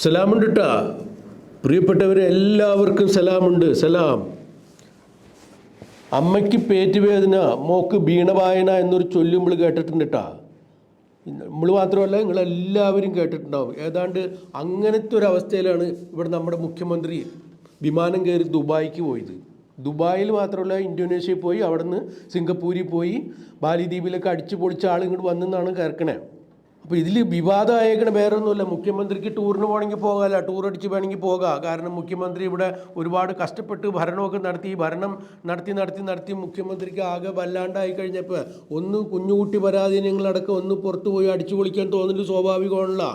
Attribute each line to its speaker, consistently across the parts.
Speaker 1: സലാമുണ്ട് കേട്ടാ പ്രിയപ്പെട്ടവരെ എല്ലാവർക്കും സലാമുണ്ട്. സലാം. അമ്മയ്ക്ക് പേറ്റുവേദന മോക്ക് വീണവായന എന്നൊരു ചൊല്ലും നമ്മൾ കേട്ടിട്ടുണ്ട് കേട്ടാ നമ്മൾ മാത്രമല്ല നിങ്ങളെല്ലാവരും കേട്ടിട്ടുണ്ടാവും. ഏതാണ്ട് അങ്ങനത്തെ ഒരു അവസ്ഥയിലാണ് ഇവിടെ നമ്മുടെ മുഖ്യമന്ത്രി വിമാനം കയറി ദുബായിക്ക് പോയത്. ദുബായിൽ മാത്രമല്ല ഇന്തോനേഷ്യയിൽ പോയി അവിടുന്ന് സിംഗപ്പൂരിൽ പോയി ബാലിദ്വീപിലൊക്കെ അടിച്ചു പൊളിച്ച ആൾ ഇങ്ങോട്ട് വന്നെന്നാണ് കേൾക്കണേ. അപ്പോൾ ഇതിൽ വിവാദം വേറൊന്നുമില്ല. മുഖ്യമന്ത്രിക്ക് ടൂറിന് പോകണമെങ്കിൽ പോകാമല്ല. ടൂർ അടിച്ച് വേണമെങ്കിൽ പോകാം. കാരണം മുഖ്യമന്ത്രി ഇവിടെ ഒരുപാട് കഷ്ടപ്പെട്ട് ഭരണമൊക്കെ നടത്തി. ഭരണം നടത്തി നടത്തി നടത്തി മുഖ്യമന്ത്രിക്ക് ആകെ വല്ലാണ്ടായി കഴിഞ്ഞപ്പോൾ ഒന്ന് കുഞ്ഞുകുട്ടി പരാധീനങ്ങളടക്കം ഒന്ന് പുറത്തു പോയി അടിച്ചു പൊളിക്കാൻ തോന്നുന്നത് സ്വാഭാവികമാണല്ലോ.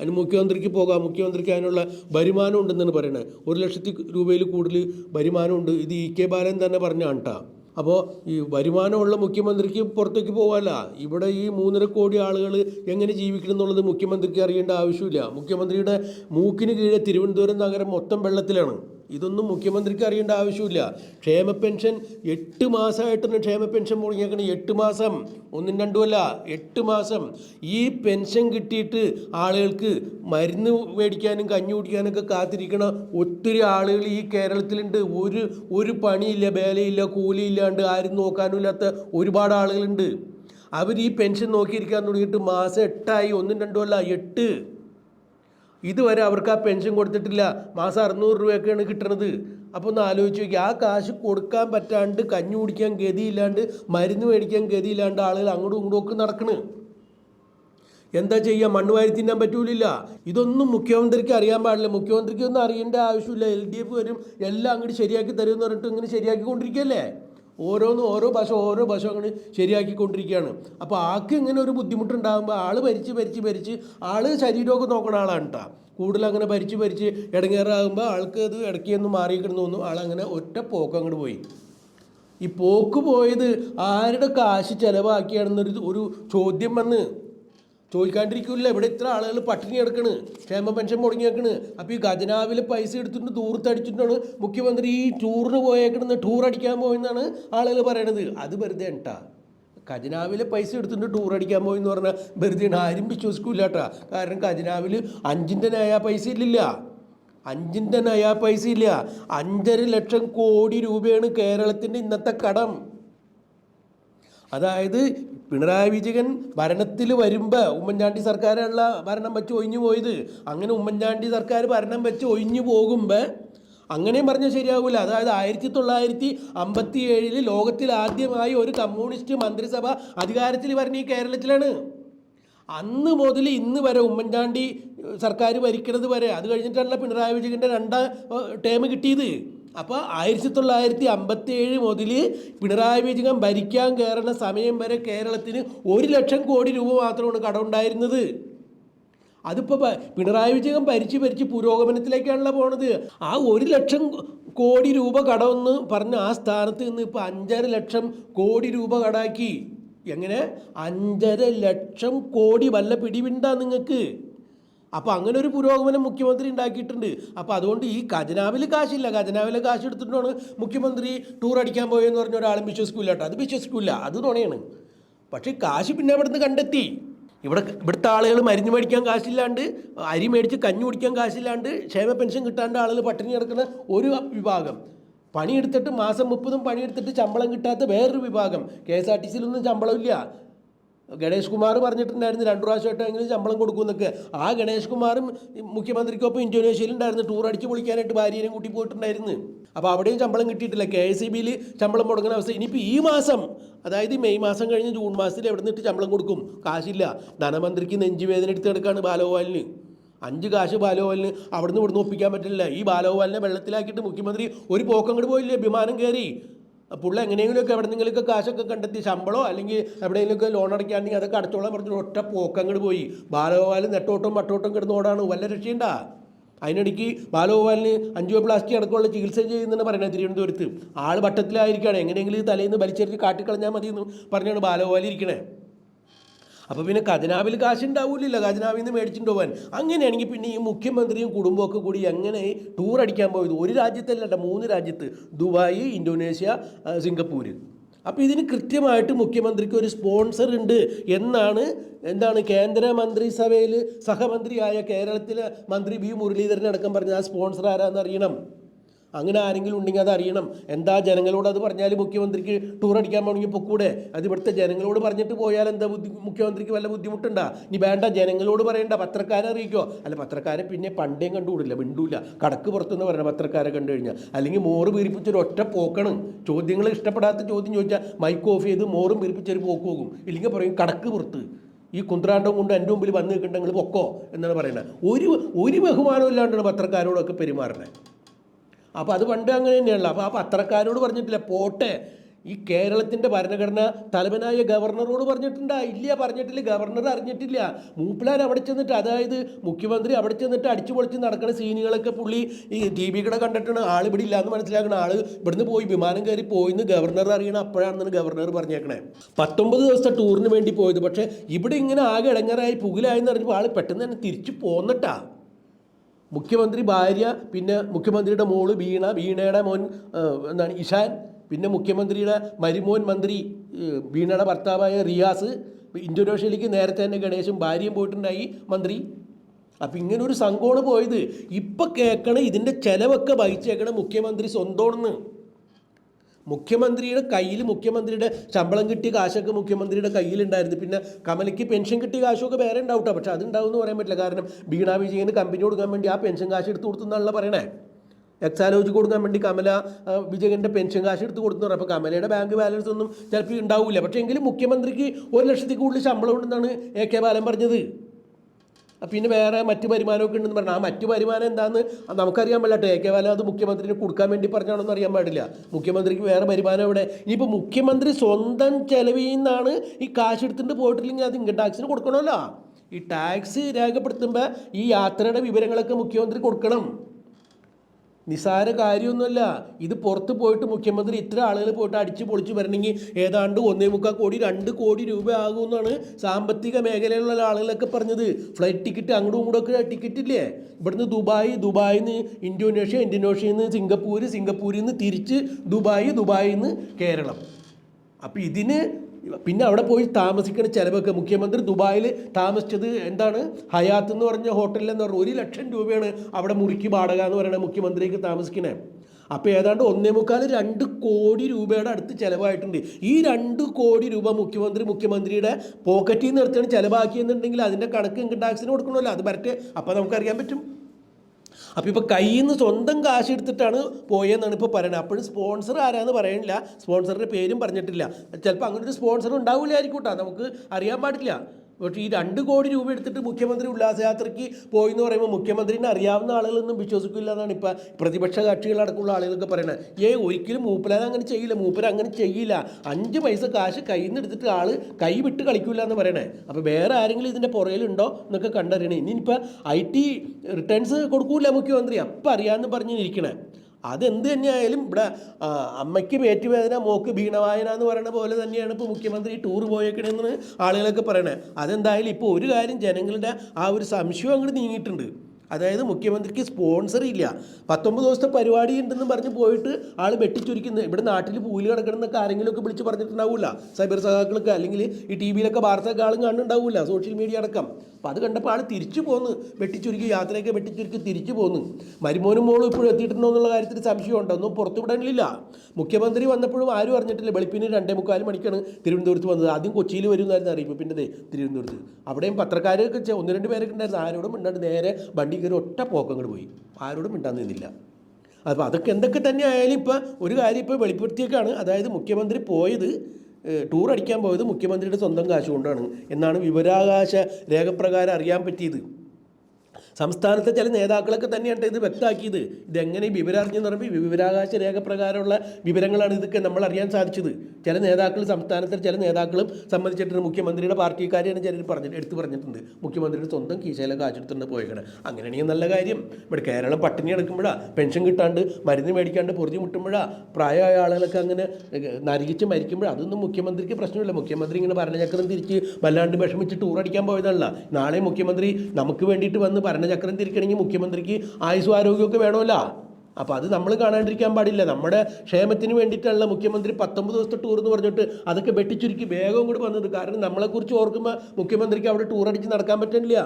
Speaker 1: അതിന് മുഖ്യമന്ത്രിക്ക് പോകാം. മുഖ്യമന്ത്രിക്ക് അതിനുള്ള വരുമാനം ഉണ്ടെന്നാണ് പറയുന്നത് ഒരു ലക്ഷത്തി രൂപയിൽ കൂടുതൽ വരുമാനമുണ്ട് ഇത് ഇ കെ ബാലൻ തന്നെ പറഞ്ഞാണ് കേട്ടോ. അപ്പോൾ ഈ വരുമാനമുള്ള മുഖ്യമന്ത്രിക്ക് പുറത്തേക്ക് പോകാമല്ല ഇവിടെ ഈ മൂന്നര കോടി ആളുകൾ എങ്ങനെ ജീവിക്കണം എന്നുള്ളത് മുഖ്യമന്ത്രിക്ക് അറിയേണ്ട ആവശ്യമില്ല. മുഖ്യമന്ത്രിയുടെ മൂക്കിന് കീഴെ തിരുവനന്തപുരം നഗരം മൊത്തം വെള്ളത്തിലാണ്. ഇതൊന്നും മുഖ്യമന്ത്രിക്ക് അറിയേണ്ട ആവശ്യമില്ല. ക്ഷേമ പെൻഷൻ എട്ട് മാസമായിട്ടാണ് ക്ഷേമ പെൻഷൻ മുടങ്ങിയേക്കണത് എട്ട് മാസം. ഒന്നും രണ്ടുമല്ല എട്ട് മാസം. ഈ പെൻഷൻ കിട്ടിയിട്ട് ആളുകൾക്ക് മരുന്ന് മേടിക്കാനും കഞ്ഞി കുടിക്കാനൊക്കെ കാത്തിരിക്കണ ഒത്തിരി ആളുകൾ ഈ കേരളത്തിലുണ്ട്. ഒരു ഒരു പണിയില്ല വേലയില്ല കൂലിയില്ലാണ്ട് ആരും നോക്കാനും ഇല്ലാത്ത ഒരുപാട് ആളുകളുണ്ട്. അവർ ഈ പെൻഷൻ നോക്കിയിരിക്കാൻ തുടങ്ങിയിട്ട് മാസം എട്ടായി. ഒന്നും രണ്ടുമല്ല എട്ട്. ഇതുവരെ അവർക്ക് ആ പെൻഷൻ കൊടുത്തിട്ടില്ല. മാസം അറുന്നൂറ് രൂപയൊക്കെയാണ് കിട്ടുന്നത് അപ്പോൾ ഒന്ന് ആലോചിച്ച് നോക്കി ആ കാശ് കൊടുക്കാൻ പറ്റാണ്ട് കഞ്ഞി കുടിക്കാൻ ഗതിയില്ലാണ്ട് മരുന്ന് മേടിക്കാൻ ഗതിയില്ലാണ്ട് ആളുകൾ അങ്ങോട്ടും ഇങ്ങോട്ടും ഒക്കെ നടക്കണ്. എന്താ ചെയ്യുക മണ്ണ് വാരി തിന്നാൻ പറ്റൂലില്ല. ഇതൊന്നും മുഖ്യമന്ത്രിക്ക് അറിയാൻ പാടില്ല. മുഖ്യമന്ത്രിക്ക് ഒന്നും അറിയേണ്ട ആവശ്യമില്ല. എൽ ഡി എഫ് വരും എല്ലാം അങ്ങോട്ട് ശരിയാക്കി തരുമെന്ന് പറഞ്ഞിട്ട് ഇങ്ങനെ ശരിയാക്കിക്കൊണ്ടിരിക്കുകയല്ലേ ഓരോന്നും ഓരോ ഭാഷ ഓരോ ഭാഷ അങ്ങനെ ശരിയാക്കിക്കൊണ്ടിരിക്കുകയാണ്. അപ്പോൾ ആൾക്ക് ഇങ്ങനെ ഒരു ബുദ്ധിമുട്ടുണ്ടാകുമ്പോൾ ആൾ ഭരിച്ച് ഭരിച്ച് ഭരിച്ച് ആൾ ശരീരമൊക്കെ നോക്കുന്ന ആളാണ് കേട്ടോ കൂടുതൽ അങ്ങനെ ഭരിച്ച് ഭരിച്ച് ഇടങ്ങേറാകുമ്പോൾ ആൾക്ക് അത് ഇടയ്ക്കൊന്നും മാറിയിരിക്കണം തോന്നും. ആളങ്ങനെ ഒറ്റ പോക്ക് അങ്ങോട്ട് പോയി. ഈ പോക്ക് പോയത് ആരുടെ കാശ് ചിലവാക്കിയാണെന്നൊരു ഒരു ചോദ്യം വന്ന് ചോദിക്കാണ്ടിരിക്കില്ല ഇവിടെ ഇത്ര ആളുകൾ പട്ടിണി കിടക്കണ്. ക്ഷേമ പെൻഷൻ മുടങ്ങി വെക്കണ് അപ്പോൾ ഈ ഖജനാവിൽ പൈസ എടുത്തിട്ട് ദൂരത്തടിച്ചിട്ടാണ് മുഖ്യമന്ത്രി ഈ ടൂറിന് പോയേക്കണെന്ന് ടൂർ അടിക്കാൻ പോയെന്നാണ് ആളുകൾ പറയണത്. അത് വെറുതെ കേട്ടാ ഖജനാവിലെ പൈസ എടുത്തിട്ട് ടൂർ അടിക്കാൻ പോയി എന്ന് പറഞ്ഞാൽ വെറുതെ ആരും വിശ്വസിക്കില്ല കേട്ടാ കാരണം ഖജനാവിൽ അഞ്ചിന്റെ നയാ പൈസ ഇല്ലില്ല. അഞ്ചിന്റെ നയാ പൈസ ഇല്ല. അഞ്ചര ലക്ഷം കോടി രൂപയാണ് കേരളത്തിന്റെ ഇന്നത്തെ കടം. അതായത് പിണറായി വിജയൻ ഭരണത്തിൽ വരുമ്പോൾ ഉമ്മൻചാണ്ടി സർക്കാരുള്ള ഭരണം വെച്ച് ഒഴിഞ്ഞു പോയത്. അങ്ങനെ ഉമ്മൻചാണ്ടി സർക്കാർ ഭരണം വെച്ച് ഒഴിഞ്ഞു പോകുമ്പോൾ അങ്ങനെയും പറഞ്ഞാൽ ശരിയാവില്ല അതായത് ആയിരത്തി തൊള്ളായിരത്തി അമ്പത്തി ഏഴിൽ ലോകത്തിൽ ആദ്യമായി ഒരു കമ്മ്യൂണിസ്റ്റ് മന്ത്രിസഭ അധികാരത്തിൽ വരുന്ന ഈ കേരളത്തിലാണ്. അന്ന് മുതൽ ഇന്ന് വരെ ഉമ്മൻചാണ്ടി സർക്കാർ ഭരിക്കുന്നത് വരെ. അത് കഴിഞ്ഞിട്ടാണല്ലോ പിണറായി വിജയന്റെ രണ്ടാം ടേം കിട്ടിയത്. അപ്പോൾ ആയിരത്തി തൊള്ളായിരത്തി അമ്പത്തി ഏഴ് മുതൽ പിണറായി വിജയൻ ഭരിക്കാൻ കയറുന്ന സമയം വരെ കേരളത്തിന് ഒരു ലക്ഷം കോടി രൂപ മാത്രമാണ് കടമുണ്ടായിരുന്നത് അതിപ്പോൾ പിണറായി വിജയൻ ഭരിച്ച് ഭരിച്ച് പുരോഗമനത്തിലേക്കാണല്ലോ പോണത്. ആ ഒരു ലക്ഷം കോടി രൂപ കടമെന്ന് പറഞ്ഞ ആ സ്ഥാനത്ത് നിന്ന് ഇപ്പോൾ അഞ്ചര ലക്ഷം കോടി രൂപ കടാക്കി. എങ്ങനെ? അഞ്ചര ലക്ഷം കോടി വല്ല പിടിവിണ്ടാ നിങ്ങൾക്ക്? അപ്പോൾ അങ്ങനെ ഒരു പുരോഗമനം മുഖ്യമന്ത്രി ഉണ്ടാക്കിയിട്ടുണ്ട്. അപ്പോൾ അതുകൊണ്ട് ഈ ഖജനാവിൽ കാശില്ല. ഖജനാവിൽ കാശ് എടുത്തിട്ടാണ് മുഖ്യമന്ത്രി ടൂർ അടിക്കാൻ പോയെന്ന് പറഞ്ഞ ഒരാളും വിശ്വസിക്കില്ല കേട്ടോ. അത് വിശ്വസിക്കില്ല അത് തുണയാണ് പക്ഷേ കാശ് പിന്നെ അവിടുന്ന് കണ്ടെത്തി? ഇവിടെ ഇവിടുത്തെ ആളുകൾ മരുന്ന് മേടിക്കാൻ കാശില്ലാണ്ട് അരി മേടിച്ച് കഞ്ഞി കുടിക്കാൻ കാശില്ലാണ്ട് ക്ഷേമ പെൻഷൻ കിട്ടാണ്ട് ആളുകൾ പട്ടിണി കിടക്കുന്ന ഒരു വിഭാഗം. പണിയെടുത്തിട്ട് മാസം മുപ്പതും പണിയെടുത്തിട്ട് ശമ്പളം കിട്ടാത്ത വേറൊരു വിഭാഗം. കെ എസ് ആർ ടി സിയിലൊന്നും ശമ്പളമില്ല. ഗണേഷ് കുമാർ പറഞ്ഞിട്ടുണ്ടായിരുന്നു രണ്ടു പ്രാവശ്യമായിട്ട് എങ്കിലും ശമ്പളം കൊടുക്കുമെന്നൊക്കെ. ആ ഗണേഷ് കുമാറും മുഖ്യമന്ത്രിക്കൊപ്പം ഇന്തോനേഷ്യയിലുണ്ടായിരുന്നു ടൂർ അടിച്ച് പൊളിക്കാനായിട്ട് ഭാര്യനെയും കൂട്ടി പോയിട്ടുണ്ടായിരുന്നു. അപ്പോൾ അവിടെയും ശമ്പളം കിട്ടിയിട്ടില്ല. കെ എസ് ഇ ബിയിൽ ശമ്പളം മുടങ്ങുന്ന അവസ്ഥ. ഇനിയിപ്പോൾ ഈ മാസം അതായത് മെയ് മാസം കഴിഞ്ഞ് ജൂൺ മാസത്തിൽ എവിടെ നിന്നിട്ട് ശമ്പളം കൊടുക്കും? കാശില്ല. ധനമന്ത്രിക്ക് നെഞ്ചുവേദന എടുത്ത് കിടക്കാണ് ബാലഗോപാലിന്. അഞ്ച് കാശ് ബാലഗോപാലിന് അവിടുന്ന് ഇവിടുന്ന് ഒപ്പിക്കാൻ പറ്റില്ല. ഈ ബാലഗോപാലിനെ വെള്ളത്തിലാക്കിയിട്ട് മുഖ്യമന്ത്രി ഒരു പോക്കങ്ങോട്ട് പോയില്ലേ? അഭിമാനം കയറി. പുള്ള എങ്ങനെയെങ്കിലുമൊക്കെ എവിടെന്നെങ്കിലുമൊക്കെ കാശൊക്കെ കണ്ടെത്തി ശമ്പളോ അല്ലെങ്കിൽ എവിടെയെങ്കിലുമൊക്കെ ലോൺ അടയ്ക്കാണെങ്കിൽ അതൊക്കെ അടച്ചോളാൻ പറഞ്ഞു ഒറ്റ പോക്കങ്ങോട് പോയി. ബാലഗോപാലൻ നെട്ടോട്ടം പട്ടോട്ടം കിടന്നോടാണ് വല്ല രക്ഷയുണ്ടാ? അതിനിടയ്ക്ക് ബാലഗോപാലിന് അഞ്ചു പ്ലാസ്റ്റിക് അടക്കമുള്ള ചികിത്സ ചെയ്യുന്നതെന്ന് പറയുന്നത് തിരുവനന്തപുരത്ത്. ആൾ വട്ടത്തിലായിരിക്കുകയാണ് എങ്ങനെയെങ്കിലും തലേന്ന് വലിച്ചെറിഞ്ഞ് കാട്ടിക്കളഞ്ഞാൽ മതി എന്ന് പറഞ്ഞാണ് ബാലഗോപാൽ ഇരിക്കണേ. അപ്പോൾ പിന്നെ ഖജനാവിൽ കാശുണ്ടാവില്ല ഖജനാവിൽ നിന്ന് മേടിച്ചിട്ട് പോകാൻ അങ്ങനെയാണെങ്കിൽ പിന്നെ ഈ മുഖ്യമന്ത്രിയും കുടുംബമൊക്കെ കൂടി എങ്ങനെ ടൂർ അടിക്കാൻ പോയത്? ഒരു രാജ്യത്തല്ല മൂന്ന് രാജ്യത്ത്. ദുബായ് ഇന്തോനേഷ്യ സിംഗപ്പൂർ അപ്പോൾ ഇതിന് കൃത്യമായിട്ട് മുഖ്യമന്ത്രിക്ക് ഒരു സ്പോൺസർ ഉണ്ട് എന്നാണ് എന്താണ് കേന്ദ്ര മന്ത്രിസഭയിൽ സഹമന്ത്രിയായ കേരളത്തിലെ മന്ത്രി ബി മുരളീധരൻ അടക്കം പറഞ്ഞ ആ സ്പോൺസർ ആരാന്ന് അറിയണം. അങ്ങനെ ആരെങ്കിലും ഉണ്ടെങ്കിൽ അത് അറിയണം. എന്താ ജനങ്ങളോട് അത് പറഞ്ഞാൽ മുഖ്യമന്ത്രിക്ക് ടൂർ അടിക്കാൻ പോകണമെങ്കിൽ പൊക്കൂടെ. അത് ഇവിടുത്തെ ജനങ്ങളോട് പറഞ്ഞിട്ട് പോയാൽ എന്താ ബുദ്ധി മുഖ്യമന്ത്രിക്ക് വല്ല ബുദ്ധിമുട്ടുണ്ടാ? ഇനി വേണ്ട ജനങ്ങളോട് പറയണ്ട പത്രക്കാരെ അറിയിക്കോ. അല്ല പത്രക്കാരെ പിന്നെ പണ്ടേം കണ്ടുകൂടില്ല മിണ്ടൂല. കടക്ക് പുറത്തുനിന്ന് പറയണ പത്രക്കാരെ കണ്ടു കഴിഞ്ഞാൽ. അല്ലെങ്കിൽ മോറ് പീരിപ്പിച്ചൊരു ഒറ്റ പോക്കണം. ചോദ്യങ്ങൾ ഇഷ്ടപ്പെടാത്ത ചോദ്യം ചോദിച്ചാൽ മൈക്ക് ഓഫ് ചെയ്ത് മോറും പീരിപ്പിച്ചൊരു പോക്ക് പോകും. ഇല്ലെങ്കിൽ പറയും കടക്ക് പുറത്ത്. ഈ കുന്ത്രാണ്ടം കൊണ്ട് എന്റെ മുമ്പിൽ വന്ന് നിൽക്കണ്ടെങ്കിൽ പൊക്കോ എന്നാണ് പറയുന്നത്. ഒരു ഒരു ബഹുമാനവും ഇല്ലാണ്ടാണ് പത്രക്കാരോടൊക്കെ പെരുമാറുന്നത്. അപ്പോൾ അത് പണ്ട് അങ്ങനെ തന്നെയാണല്ലോ. അപ്പോൾ ആ പത്രക്കാരോട് പറഞ്ഞിട്ടില്ല പോട്ടെ. ഈ കേരളത്തിന്റെ ഭരണഘടന തലവനായ ഗവർണറോട് പറഞ്ഞിട്ടുണ്ടാ? ഇല്ല പറഞ്ഞിട്ടില്ല. ഗവർണർ അറിഞ്ഞിട്ടില്ല. മൂപ്പിലാൻ അവിടെ ചെന്നിട്ട് അതായത് മുഖ്യമന്ത്രി അവിടെ ചെന്നിട്ട് അടിച്ചു പൊളിച്ച് നടക്കുന്ന സീനുകളൊക്കെ പുള്ളി ഈ ടി വി കൂടെ കണ്ടിട്ടാണ് ആൾ ഇവിടെ ഇല്ലാന്ന് മനസ്സിലാക്കണ. ആൾ ഇവിടുന്ന് പോയി വിമാനം കയറി പോയിന്ന് ഗവർണർ അറിയണം അപ്പോഴാണെന്ന് ഗവർണർ പറഞ്ഞേക്കണേ. പത്തൊമ്പത് ദിവസത്തെ ടൂറിന് വേണ്ടി പോയത്. പക്ഷേ ഇവിടെ ഇങ്ങനെ ആകെ ഇടങ്ങറായി പുകിലായെന്ന് പറഞ്ഞപ്പോൾ ആൾ പെട്ടെന്ന് തന്നെ തിരിച്ചു പോന്നിട്ടാ. മുഖ്യമന്ത്രി ഭാര്യ പിന്നെ മുഖ്യമന്ത്രിയുടെ മോൾ വീണ വീണയുടെ മോൻ എന്താണ് ഇഷാൻ പിന്നെ മുഖ്യമന്ത്രിയുടെ മരുമോൻ മന്ത്രി വീണയുടെ ഭർത്താവായ റിയാസ് ഇന്തോനേഷ്യയിലേക്ക് നേരത്തെ തന്നെ ഗണേശും ഭാര്യയും പോയിട്ടുണ്ടായി മന്ത്രി. അപ്പം ഇങ്ങനെ ഒരു സംഘമാണ് പോയത്. ഇപ്പം കേൾക്കണ ഇതിന്റെ ചിലവൊക്കെ വഹിച്ചേക്കണ മുഖ്യമന്ത്രി സ്വന്തമാണെന്ന്. മുഖ്യമന്ത്രിയുടെ കയ്യിൽ മുഖ്യമന്ത്രിയുടെ ശമ്പളം കിട്ടിയ കാശൊക്കെ മുഖ്യമന്ത്രിയുടെ കയ്യിലുണ്ടായിരുന്നു. പിന്നെ കമലയ്ക്ക് പെൻഷൻ കിട്ടിയ കാശൊക്കെ വേറെ ഉണ്ടാവും കേട്ടോ പക്ഷെ അതുണ്ടാവും എന്ന് പറയാൻ പറ്റില്ല. കാരണം ബീണ വിജയന് കമ്പനി കൊടുക്കാൻ വേണ്ടി ആ പെൻഷൻ കാശ് എടുത്ത് എന്നുള്ള പറയണേ. എക്സാലോജി കൊടുക്കാൻ വേണ്ടി കമല വിജയന്റെ പെൻഷൻ കാശ് എടുത്ത് കൊടുത്തു അപ്പോൾ കമലയുടെ ബാങ്ക് ബാലൻസ് ഒന്നും ചിലപ്പോൾ ഉണ്ടാവില്ല പക്ഷേ എങ്കിലും മുഖ്യമന്ത്രിക്ക് ഒരു ലക്ഷത്തിൽ കൂടുതൽ ശമ്പളം ഉണ്ടെന്നാണ് എ കെ ബാലൻ പറഞ്ഞത്. പിന്നെ വേറെ മറ്റു വരുമാനമൊക്കെ ഉണ്ടെന്ന് പറഞ്ഞാൽ ആ മറ്റു വരുമാനം എന്താണെന്ന് നമുക്കറിയാൻ പാടില്ല. എ കെ ബാലൻ അത് മുഖ്യമന്ത്രിന് കൊടുക്കാൻ വേണ്ടി പറഞ്ഞാണെന്ന് അറിയാൻ പാടില്ല. മുഖ്യമന്ത്രിക്ക് വേറെ വരുമാനം ഇവിടെ ഇനിയിപ്പോൾ മുഖ്യമന്ത്രി സ്വന്തം ചെലവിൽ നിന്നാണ് ഈ കാശ് എടുത്തിട്ട് പോയിട്ടില്ലെങ്കിൽ അത് ഇൻകം ടാക്സിന് കൊടുക്കണമല്ലോ. ഈ ടാക്സ് രേഖപ്പെടുത്തുമ്പോൾ ഈ യാത്രയുടെ വിവരങ്ങളൊക്കെ മുഖ്യമന്ത്രി കൊടുക്കണം. നിസാര കാര്യമൊന്നുമല്ല. ഇത് പുറത്ത് പോയിട്ട് മുഖ്യമന്ത്രി ഇത്ര ആളുകൾ പോയിട്ട് അടിച്ചു പൊളിച്ച് വരണമെങ്കിൽ ഏതാണ്ട് ഒന്നേ മുക്കാൽ കോടി രണ്ട് കോടി രൂപ ആകുമെന്നാണ് സാമ്പത്തിക മേഖലയിലുള്ള ആളുകളൊക്കെ പറഞ്ഞത്. ഫ്ലൈറ്റ് ടിക്കറ്റ് അങ്ങോട്ടും ഇങ്ങോട്ടും ഒക്കെ ടിക്കറ്റ് ഇല്ലേ? ഇവിടുന്ന് ദുബായ് ദുബായിൽ നിന്ന് ഇൻഡോനേഷ്യ ഇൻഡോനേഷ്യയിൽ നിന്ന് സിംഗപ്പൂർ സിംഗപ്പൂരിൽ നിന്ന് തിരിച്ച് ദുബായ് ദുബായിൽ നിന്ന് കേരളം. അപ്പോൾ ഇതിന് പിന്നെ അവിടെ പോയി താമസിക്കുന്ന ചിലവൊക്കെ. മുഖ്യമന്ത്രി ദുബായിൽ താമസിച്ചത് എന്താണ്? ഹയാത്ത് എന്ന് പറഞ്ഞ ഹോട്ടലിൽ എന്ന് പറഞ്ഞാൽ ഒരു ലക്ഷം രൂപയാണ് അവിടെ മുറിക്ക് വാടക എന്ന് പറയുന്നത് മുഖ്യമന്ത്രിക്ക് താമസിക്കണേ. അപ്പോൾ ഏതാണ്ട് ഒന്നേ മുക്കാൽ രണ്ട് കോടി രൂപയുടെ അടുത്ത് ചിലവായിട്ടുണ്ട്. ഈ രണ്ട് കോടി രൂപ മുഖ്യമന്ത്രി മുഖ്യമന്ത്രിയുടെ പോക്കറ്റിൽ നിന്ന് എടുത്താണ് ചിലവാക്കിയെന്നുണ്ടെങ്കിൽ അതിന്റെ കണക്ക് ഇൻകം ടാക്സിന് കൊടുക്കണമല്ലോ. അത് വരട്ടെ. അപ്പോൾ നമുക്കറിയാൻ പറ്റും. അപ്പോൾ ഇപ്പോൾ കയ്യിൽ നിന്ന് സ്വന്തം കാശ് എടുത്തിട്ടാണ് പോയെന്നാണ് ഇപ്പോൾ പറയുന്നത് അപ്പോഴും സ്പോൺസർ ആരാന്ന് പറയണില്ല. സ്പോൺസറിന്റെ പേരും പറഞ്ഞിട്ടില്ല. ചിലപ്പോൾ അങ്ങനെ ഒരു സ്പോൺസർ ഉണ്ടാവില്ലായിരിക്കും കേട്ടോ നമുക്ക് അറിയാൻ പാടില്ല. പക്ഷേ ഈ രണ്ട് കോടി രൂപ എടുത്തിട്ട് മുഖ്യമന്ത്രി ഉല്ലാസയാത്രയ്ക്ക് പോയി എന്ന് പറയുമ്പോൾ മുഖ്യമന്ത്രിനെ അറിയാവുന്ന ആളുകളൊന്നും വിശ്വസിക്കില്ല എന്നാണ് ഇപ്പോൾ പ്രതിപക്ഷ കക്ഷികളടക്കമുള്ള ആളുകളൊക്കെ പറയുന്നത് ഏ ഒരിക്കലും മൂപ്പലാൻ അങ്ങനെ ചെയ്യില്ല മൂപ്പര അങ്ങനെ ചെയ്യില്ല. അഞ്ച് പൈസ കാശ് കയ്യിൽ നിന്ന് എടുത്തിട്ട് ആൾ കൈ വിട്ട് കളിക്കില്ല എന്ന് പറയണേ. അപ്പോൾ വേറെ ആരെങ്കിലും ഇതിന്റെ പുറയിലുണ്ടോ എന്നൊക്കെ കണ്ടറിയണേ. ഇനിയിപ്പോൾ ഐ ടി റിട്ടേൺസ് കൊടുക്കൂല മുഖ്യമന്ത്രി. അപ്പം അറിയാമെന്ന് പറഞ്ഞിരിക്കണേ അതെന്ത് തന്നെയായാലും ഇവിടെ അമ്മയ്ക്ക് പേറ്റുവേദന മോക്ക് ഭീണവായന എന്ന് പറയുന്ന പോലെ തന്നെയാണ് ഇപ്പോൾ മുഖ്യമന്ത്രി ടൂർ പോയേക്കണെന്ന് ആളുകളൊക്കെ പറയണേ. അതെന്തായാലും ഇപ്പോൾ ഒരു കാര്യം ജനങ്ങളുടെ ആ ഒരു സംശയം അങ്ങോട്ട് നീങ്ങിയിട്ടുണ്ട്. അതായത് മുഖ്യമന്ത്രിക്ക് സ്പോൺസർ ഇല്ല. പത്തൊമ്പത് ദിവസത്തെ പരിപാടി ഉണ്ടെന്ന് പറഞ്ഞ് പോയിട്ട് ആൾ വെട്ടിച്ചുരുക്കുന്നത്. ഇവിടെ നാട്ടിൽ പൂൽ കിടക്കണമെന്നൊക്കെ ആരെങ്കിലുമൊക്കെ വിളിച്ച് പറഞ്ഞിട്ടുണ്ടാവില്ല സൈബർ സഹാക്കളൊക്കെ അല്ലെങ്കിൽ ഈ ടി വിയിലൊക്കെ വാർത്തയൊക്കെ ആളും കാണുന്നുണ്ടാവില്ല സോഷ്യൽ മീഡിയ അടക്കം. അപ്പോൾ അത് കണ്ടപ്പോൾ ആൾ തിരിച്ചു പോന്ന്. വെട്ടിച്ചുരുക്കി യാത്രയൊക്കെ വെട്ടിച്ചുരുക്കി തിരിച്ചു പോന്നു. മരുമോനും മോളും ഇപ്പോഴും എത്തിയിട്ടുണ്ടോ എന്നുള്ള കാര്യത്തിൽ സംശയമുണ്ട്. ഒന്നും പുറത്തു വിടാനില്ല. മുഖ്യമന്ത്രി വന്നപ്പോഴും ആരും അറിഞ്ഞിട്ടില്ല. വെളുപ്പിന് രണ്ടേ മുക്കാൽ മണിക്കാണ് തിരുവനന്തപുരത്ത് വന്നത്. ആദ്യം കൊച്ചിയിൽ വരുമെന്നായിരുന്നു അറിയിപ്പ്. പിന്നെ ദേ തിരുവനന്തപുരത്ത്. അവിടെയും പത്രക്കാരൊക്കെ ഒന്ന് രണ്ട് പേരൊക്കെ ഉണ്ടായിരുന്നു. ആരോടും മിണ്ടാണ്ട് നേരെ വണ്ടി കയറി ഒറ്റ പോക്കം പോയി. ആരോടും മിണ്ടാൻ നിന്നില്ല. അപ്പോൾ അതൊക്കെ എന്തൊക്കെ തന്നെ ആയാലും ഇപ്പോൾ ഒരു കാര്യം ഇപ്പോൾ വെളിപ്പെടുത്തിയേക്കാണ്. അതായത് മുഖ്യമന്ത്രി പോയത് ടൂർ അടിക്കാൻ പോയത് മുഖ്യമന്ത്രിയുടെ സ്വന്തം കാശ് കൊണ്ടാണ് എന്നാണ് വിവരാവകാശ രേഖപ്രകാരം അറിയാൻ പറ്റിയത്. സംസ്ഥാനത്തെ ചില നേതാക്കളൊക്കെ തന്നെയാണ് ഇത് വ്യക്തമാക്കിയത്. ഇതെങ്ങനെ ഈ വിവരം അറിഞ്ഞെന്ന് പറയുമ്പോൾ ഈ വിവരാവകാശ രേഖ പ്രകാരമുള്ള വിവരങ്ങളാണ് ഇതൊക്കെ നമ്മൾ അറിയാൻ സാധിച്ചത്. ചില നേതാക്കൾ സംസ്ഥാനത്തെ ചില നേതാക്കളും സംബന്ധിച്ചിട്ടുണ്ട് മുഖ്യമന്ത്രിയുടെ പാർട്ടിക്കാരെയാണ് ചിലർ പറഞ്ഞിട്ട് എടുത്തു പറഞ്ഞിട്ടുണ്ട്. മുഖ്യമന്ത്രിയുടെ സ്വന്തം കീശയിലെ കാശെടുത്തുകൊണ്ട് പോയേക്കണം. അങ്ങനെയാണെങ്കിൽ നല്ല കാര്യം. ഇവിടെ കേരളം പട്ടിണി എടുക്കുമ്പോഴാണ് പെൻഷൻ കിട്ടാണ്ട് മരുന്ന് മേടിക്കാണ്ട് പൊറുതി മുട്ടുമ്പോഴാണ് പ്രായമായ ആളുകളൊക്കെ അങ്ങനെ നരകിച്ച് മരിക്കുമ്പോൾ അതൊന്നും മുഖ്യമന്ത്രിക്ക് പ്രശ്നമില്ല. മുഖ്യമന്ത്രി ഇങ്ങനെ ഭരണചക്രം തിരിച്ച് വല്ലാണ്ട് വിഷമിച്ച് ടൂർ അടിക്കാൻ പോയതല്ല. നാളെ മുഖ്യമന്ത്രി നമുക്ക് വേണ്ടിയിട്ട് വന്ന് ഭരണചക്രം തിരിക്കണമെങ്കിൽ മുഖ്യമന്ത്രിക്ക് ആയുസ്സും ആരോഗ്യമൊക്കെ വേണമല്ല. അപ്പോൾ അത് നമ്മൾ കാണാണ്ടിരിക്കാൻ പാടില്ല. നമ്മുടെ ക്ഷേമത്തിന് വേണ്ടിയിട്ടുള്ള മുഖ്യമന്ത്രി പത്തൊമ്പത് ദിവസത്തെ ടൂർ എന്ന് പറഞ്ഞിട്ട് അതൊക്കെ വെട്ടിച്ചുരുക്കി വേഗം കൂടി വന്നത്. കാരണം നമ്മളെക്കുറിച്ച് ഓർക്കുമ്പോൾ മുഖ്യമന്ത്രിക്ക് അവിടെ ടൂർ അടിച്ച് നടക്കാൻ പറ്റുന്നില്ല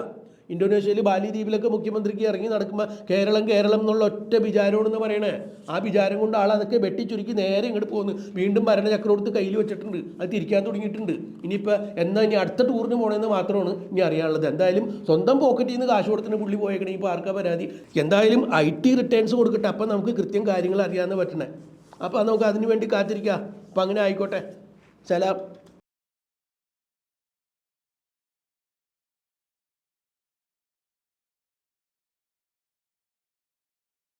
Speaker 1: ഇന്തോനേഷ്യയിൽ ബാലി ദ്വീപിലൊക്കെ മുഖ്യമന്ത്രിക്ക് ഇറങ്ങി നടക്കുമ്പോൾ കേരളം കേരളം എന്നുള്ള ഒറ്റ വിചാരമാണെന്ന് പറയണേ. ആ വിചാരം കൊണ്ട് ആൾ അതൊക്കെ വെട്ടിച്ചുരുക്കി നേരെ ഇങ്ങോട്ട് പോകുന്നു വീണ്ടും ഭരണ ചക്രവർത്തി കയ്യിൽ വെച്ചിട്ടുണ്ട്. അത് തിരിക്കാൻ തുടങ്ങിയിട്ടുണ്ട്. ഇനിയിപ്പോൾ എന്നാ ഇനി അടുത്ത ടൂറിന് പോകണമെന്ന് മാത്രമാണ് ഇനി അറിയാനുള്ളത്. എന്തായാലും സ്വന്തം പോക്കറ്റിൽ നിന്ന് കാശ് കൊടുത്തിന് പുള്ളി പോയേക്കണേ. ഇപ്പോൾ ആർക്കാ പരാതി? എന്തായാലും ഐ ടി റിട്ടേൺസ് കൊടുക്കട്ടെ. അപ്പം നമുക്ക് കൃത്യം കാര്യങ്ങൾ അറിയാമെന്ന് പറ്റണേ. അപ്പോൾ നമുക്ക് അതിന് വേണ്ടി കാത്തിരിക്കാം. അപ്പം അങ്ങനെ ആയിക്കോട്ടെ. സലാം.